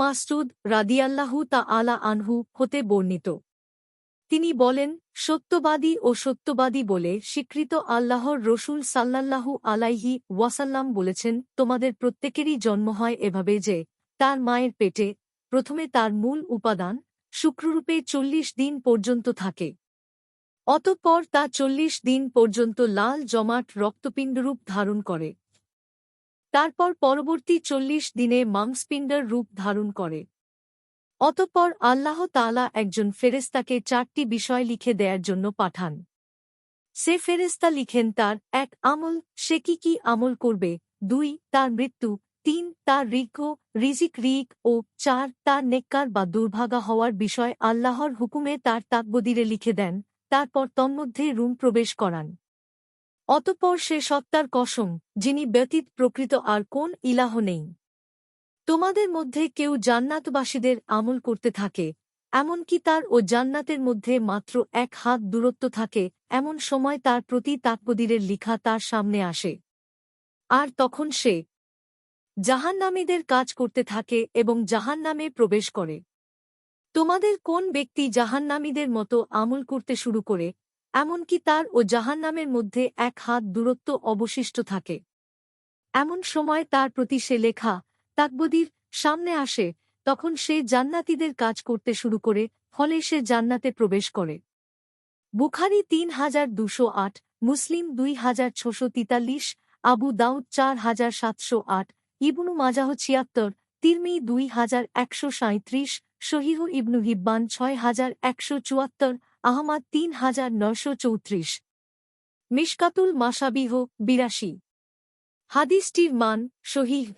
মাসরুদ রাদিয়াল্লাহু তা আলা আনহু হতে বর্ণিত। তিনি বলেন, সত্যবাদী ও সত্যবাদী বলে স্বীকৃত আল্লাহর রসুল সাল্লাল্লাহু আলাইহি ওয়াসাল্লাম বলেছেন, তোমাদের প্রত্যেকেরই জন্ম হয় এভাবে যে, তার মায়ের পেটে, প্রথমে তার মূল উপাদান, শুক্ররূপে চল্লিশ দিন পর্যন্ত থাকে। অতঃপর তা চল্লিশ দিন পর্যন্ত লাল জমাট রক্তপিণ্ডরূপ ধারণ করে। তারপর পরবর্তী চল্লিশ দিনে মাংসপিণ্ডের রূপ ধারণ করে। অতঃপর আল্লাহ তালা একজন ফেরেস্তাকে চারটি বিষয় লিখে দেয়ার জন্য পাঠান। সে ফেরেস্তা লিখেন, তার এক আমল, সে কি কি আমল করবে? দুই, তার মৃত্যু। তিন, তার রিক রিজিক রিক ও চার, তার নেককার বা দুর্ভাগা হওয়ার বিষয় আল্লাহর হুকুমে তার তাকবদিরে লিখে দেন। তারপর তন্মধ্যে রুম প্রবেশ করান। অতঃপর সে সত্তার কসম, যিনি ব্যতীত প্রকৃত আর কোন ইলাহ নেই। তোমাদের মধ্যে কেউ জান্নাতবাসীদের আমল করতে থাকে, এমনকি তার ও জান্নাতের মধ্যে মাত্র এক হাত দূরত্ব থাকে, এমন সময় তার প্রতি তাকবদিরের লিখা তার সামনে আসে। আর তখন সে জাহান্নামীদের কাজ করতে থাকে এবং জাহান্নামে প্রবেশ করে। তোমাদের কোন ব্যক্তি জাহান্নামীদের মতো আমল করতে শুরু করে এমনকি তার ও জাহান্নামের মধ্যে এক হাত দূরত্ব অবশিষ্ট থাকে। এমন সময় তার প্রতি সে লেখা তাকবদির সামনে আসে। তখন সে জান্নাতিদের কাজ করতে শুরু করে, ফলে সে জান্নাতে প্রবেশ করে। বুখারি তিন হাজার দুশো আট, মুসলিম দুই হাজার ছশো তিতাল্লিশ, আবু দাউদ চার হাজার সাতশো আট, ইবনু মাজাহ ছিয়াত্তর তিরমি দুই হাজার একশো সাঁত্রিশ শহীহু ইবনু হিব্বান ছয় হাজার একশো চুয়াত্তর আহমাদ তিন হাজার নয়শো চৌত্রিশ। মিশকাতুল মাসাবিহ বিরাশি। হাদিসটির মান শহীহ